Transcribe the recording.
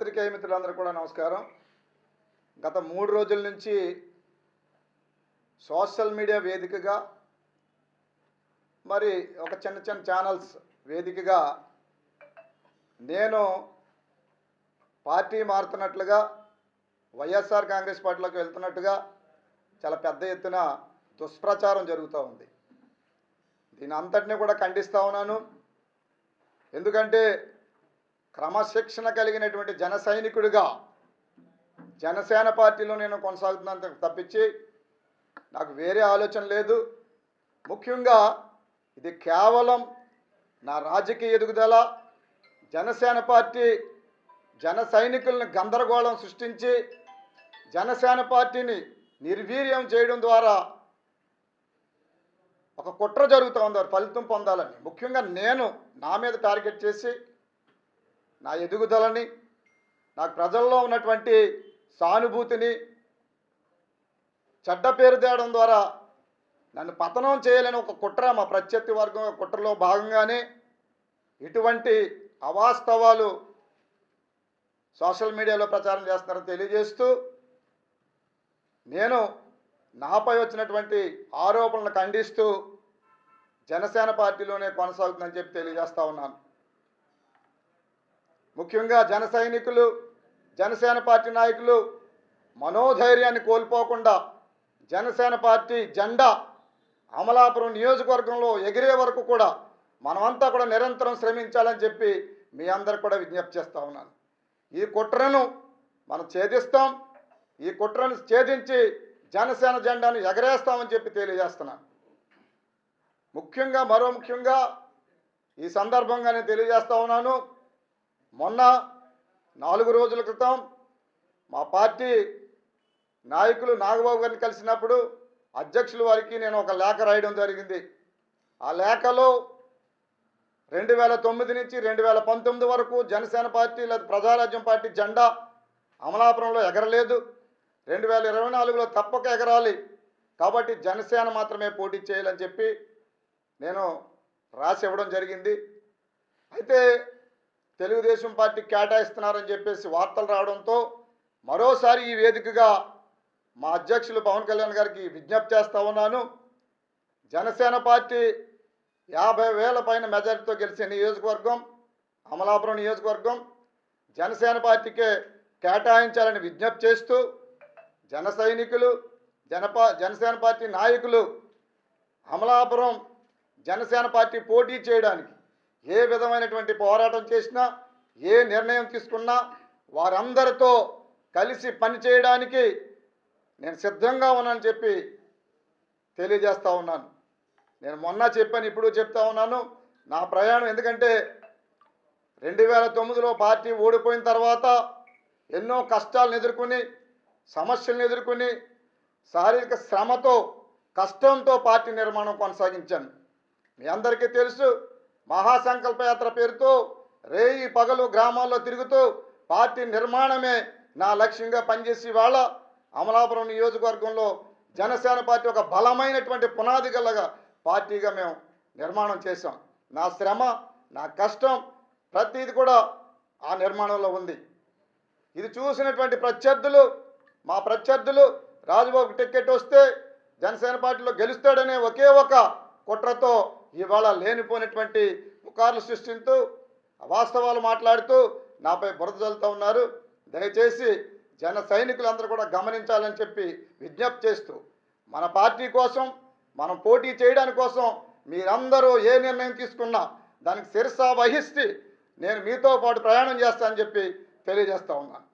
పాత్రికేయ మిత్రులందరూ కూడా నమస్కారం. గత మూడు రోజుల నుంచి సోషల్ మీడియా వేదికగా మరి ఒక చిన్న చిన్న ఛానల్స్ వేదికగా నేను పార్టీ మారుతున్నట్లుగా వైఎస్ఆర్ కాంగ్రెస్ పార్టీలోకి వెళ్తున్నట్టుగా చాలా పెద్ద ఎత్తున దుష్ప్రచారం జరుగుతూ ఉంది. దీని అంతటిని కూడా ఖండిస్తూ ఉన్నాను. ఎందుకంటే క్రమశిక్షణ కలిగినటువంటి జన సైనికుడిగా జనసేన పార్టీలో నేను కొనసాగుతున్నాను తప్పించి నాకు వేరే ఆలోచన లేదు. ముఖ్యంగా ఇది కేవలం నా రాజకీయ ఎదుగుదల జనసేన పార్టీ జన సైనికులను గందరగోళం సృష్టించి జనసేన పార్టీని నిర్వీర్యం చేయడం ద్వారా ఒక కుట్ర జరుగుతూ ఉంది ఫలితం పొందాలని. ముఖ్యంగా నేను నా మీద టార్గెట్ చేసి నా ఎదుగుదలని నాకు ప్రజల్లో ఉన్నటువంటి సానుభూతిని చెడ్డ పేరు తేయడం ద్వారా నన్ను పతనం చేయలేని ఒక కుట్ర మా ప్రత్యర్థి వర్గం కుట్రలో భాగంగానే ఇటువంటి అవాస్తవాలు సోషల్ మీడియాలో ప్రచారం చేస్తున్నారని తెలియజేస్తూ నేను నాపై వచ్చినటువంటి ఆరోపణలు ఖండిస్తూ జనసేన పార్టీలోనే కొనసాగుతుందని చెప్పి తెలియజేస్తా ఉన్నాను. ముఖ్యంగా జన సైనికులు జనసేన పార్టీ నాయకులు మనోధైర్యాన్ని కోల్పోకుండా జనసేన పార్టీ జెండా అమలాపురం నియోజకవర్గంలో ఎగిరే వరకు కూడా మనమంతా కూడా నిరంతరం శ్రమించాలని చెప్పి మీ అందరికి కూడా విజ్ఞప్తి చేస్తూ ఉన్నాను. ఈ కుట్రను మనం ఛేదిస్తాం. ఈ కుట్రను ఛేదించి జనసేన జెండాను ఎగరేస్తామని చెప్పి తెలియజేస్తున్నాను. ముఖ్యంగా మరో ముఖ్యంగా ఈ సందర్భంగా నేను తెలియజేస్తా ఉన్నాను. మొన్న నాలుగు రోజుల క్రితం మా పార్టీ నాయకులు నాగబాబు గారిని కలిసినప్పుడు అధ్యక్షుల వారికి నేను ఒక లేఖ రాయడం జరిగింది. ఆ లేఖలో రెండు వేల తొమ్మిది నుంచి రెండు వేల పంతొమ్మిది వరకు జనసేన పార్టీ లేదా ప్రజారాజ్యం పార్టీ జెండా అమలాపురంలో ఎగరలేదు. రెండు వేల ఇరవై నాలుగులో తప్పక ఎగరాలి. కాబట్టి జనసేన మాత్రమే పోటీ చేయాలని చెప్పి నేను రాసి ఇవ్వడం జరిగింది. అయితే తెలుగుదేశం పార్టీ కేటాయిస్తున్నారని చెప్పేసి వార్తలు రావడంతో మరోసారి ఈ వేదికగా మా అధ్యక్షులు పవన్ కళ్యాణ్ గారికి విజ్ఞప్తి చేస్తూ ఉన్నాను. జనసేన పార్టీ యాభై వేల పైన మెజారిటీతో గెలిచే నియోజకవర్గం అమలాపురం నియోజకవర్గం జనసేన పార్టీకే కేటాయించాలని విజ్ఞప్తి చేస్తూ జన సైనికులు జనపా జనసేన పార్టీ నాయకులు అమలాపురం జనసేన పార్టీ పోటీ చేయడానికి ఏ విధమైనటువంటి పోరాటం చేసినా ఏ నిర్ణయం తీసుకున్నా వారందరితో కలిసి పనిచేయడానికి నేను సిద్ధంగా ఉన్నానని చెప్పి తెలియజేస్తూ ఉన్నాను. నేను మొన్న చెప్పాను ఇప్పుడు చెప్తా ఉన్నాను. నా ప్రయాణం ఎందుకంటే రెండు వేల తొమ్మిదిలో పార్టీ ఓడిపోయిన తర్వాత ఎన్నో కష్టాలను ఎదుర్కొని సమస్యలను ఎదుర్కొని శారీరక శ్రమతో కష్టంతో పార్టీ నిర్మాణం కొనసాగించాను. మీ అందరికీ తెలుసు మహాసంకల్పయాత్ర పేరుతో రేయి పగలు గ్రామాల్లో తిరుగుతూ పార్టీ నిర్మాణమే నా లక్ష్యంగా పనిచేసి వాళ్ళ అమలాపురం నియోజకవర్గంలో జనసేన పార్టీ ఒక బలమైనటువంటి పునాది గలగా పార్టీగా మేము నిర్మాణం చేశాం. నా శ్రమ నా కష్టం ప్రతిది కూడా ఆ నిర్మాణంలో ఉంది. ఇది చూసినటువంటి ప్రత్యర్థులు మా ప్రత్యర్థులు రాజబాబు టికెట్ వస్తే జనసేన పార్టీలో గెలుస్తాడనే ఒకే ఒక కుట్రతో ఇవాళ లేనిపోయినటువంటి పుకార్లు సృష్టిస్తూ వాస్తవాలు మాట్లాడుతూ నాపై బురద చల్లుతూ ఉన్నారు. దయచేసి జన సైనికులందరూ కూడా గమనించాలని చెప్పి విజ్ఞప్తి చేస్తూ మన పార్టీ కోసం మనం పోటీ చేయడానికి కోసం మీరందరూ ఏ నిర్ణయం తీసుకున్నా దానికి శిరస వహిస్తే నేను మీతో పాటు ప్రయాణం చేస్తానని చెప్పి తెలియజేస్తా ఉన్నాను